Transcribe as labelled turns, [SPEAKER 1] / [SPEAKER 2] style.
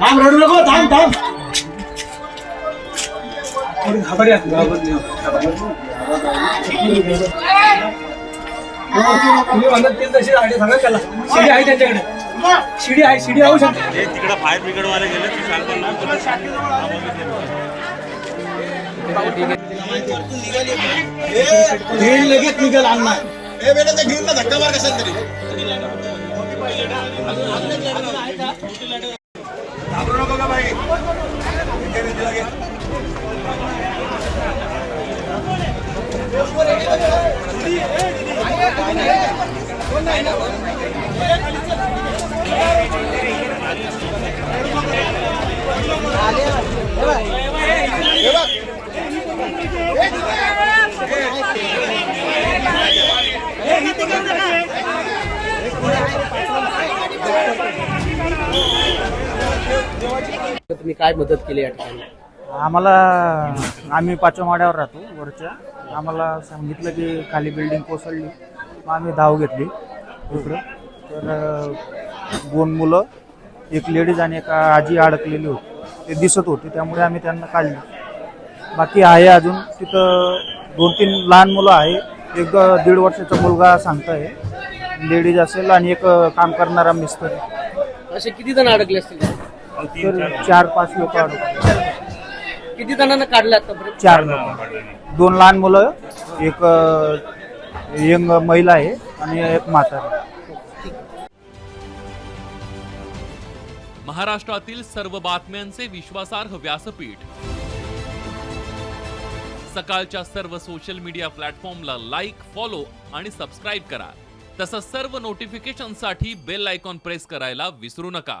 [SPEAKER 1] थांब रडू नको थांब थांब.
[SPEAKER 2] तुम्ही म्हणत ते तशी आयडिया सांगा त्याला शिडी आहे त्यांच्याकडे शिडी आहे शिडी राहू शकते
[SPEAKER 3] हे गेले ते ना
[SPEAKER 1] लगेच निघेल अण्णा
[SPEAKER 4] बेटा घेऊन ना धक्का मार कशाला तरी.
[SPEAKER 5] तुम्ही काय मदत केली या ठिकाणी?
[SPEAKER 6] आम्हाला आम्ही पाचव्या माड्यावर राहतो वरच्या. आम्हाला सांगितलं की खाली बिल्डिंग कोसळली. मग आम्ही धाव घेतली इकडं. तर दोन मुलं एक लेडीज आणि एक आजी अडकलेली होती. ते दिसत होते त्यामुळे आम्ही त्यांना काढले. बाकी आहे अजून. तिथं दोन तीन लहान मुलं आहे. एक दीड वर्षाचा मुलगा सांगताय. लेडीज असेल आणि एक काम करणारा मिस्त्री
[SPEAKER 5] असे किती जण अडकले असतील?
[SPEAKER 6] तर चार पाच लोक अडकले.
[SPEAKER 5] किती जणांना काढले आतापर्यंत?
[SPEAKER 6] चार लोक दोन लहान मुलं एक यंग महिला आहे आणि एक म्हातारा.
[SPEAKER 7] महाराष्ट्रातील सर्व बातम्यांचे विश्वासार्ह व्यासपीठ. सकाळच्या सर्व सोशल मीडिया प्लॅटफॉर्मला लाईक फॉलो आणि सबस्क्राईब करा. तसंच सर्व नोटिफिकेशनसाठी बेल आयकॉन प्रेस करायला विसरू नका.